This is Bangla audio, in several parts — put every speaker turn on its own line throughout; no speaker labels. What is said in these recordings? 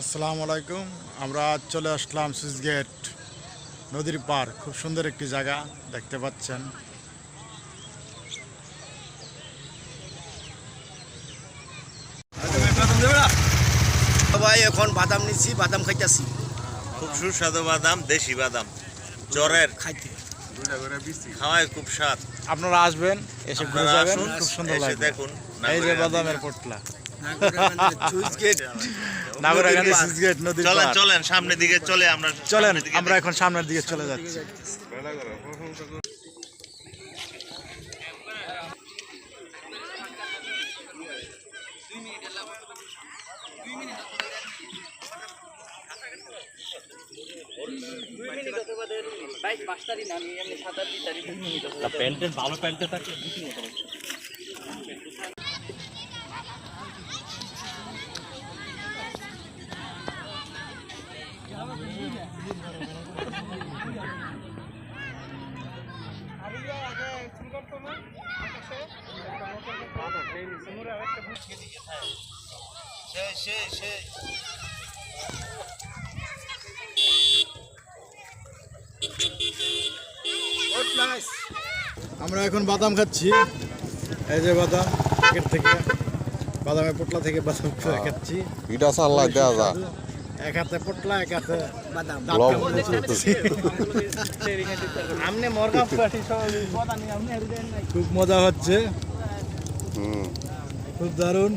আসসালামু আলাইকুম। আমরা আজ চলে আসলাম সুইচ গেট নদীর পার। খুব সুন্দর একটি জায়গা দেখতে পাচ্ছেন।
ভাই এখন বাদাম নিচ্ছি বাদাম খাইতেছি।
খুব সুস্বাদু বাদাম দেশি বাদাম। জ্বরের
খাইতে।
খাওয়ায় খুব স্বাদ।
আপনারা আসবেন এসে ঘুরে যাবেন খুব সুন্দর লাগবে।
দেখুন
এই যে বাদামের পোটলা।
চলেন চলেন সামনের দিকে চলে আমরা
চলেন আমরা এখন সামনের দিকে চলে যাচ্ছি।
প্যান্টের ভালো প্যান্টে থাকে
আমরা এখন বাদাম খাচ্ছি। এই যে বাদাম প্যাকেট থেকে, বাদামের পোটলা থেকে বাদাম খাচ্ছি।
এটা দেওয়া যা
এক হাতে পোটলা এক হাতে
বাদাম।
দাঁত
লব-
কামড়ে চলতেছি।
আমনে মরগা
খুব মজা হচ্ছে। খুব দারুণ।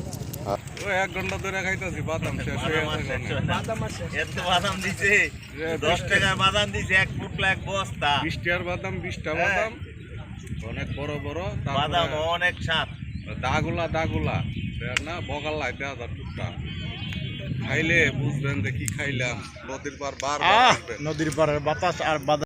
এক ঘণ্টা ধরে খাইতেছি বাদাম শেষ হয়ে
এত বাদাম দিছে। দশ টাকার বাদাম দিছে এক এক বস্তা।
বাদাম বিশটা বাদাম। অনেক বড় বড়
বাদাম অনেক
দাগুলা দাগুলা। না দেওয়া যা টুকটা খাইলে বুঝবেন যে কি খাইলাম। নদীর পার বার
নদীর পারের বাতাস আর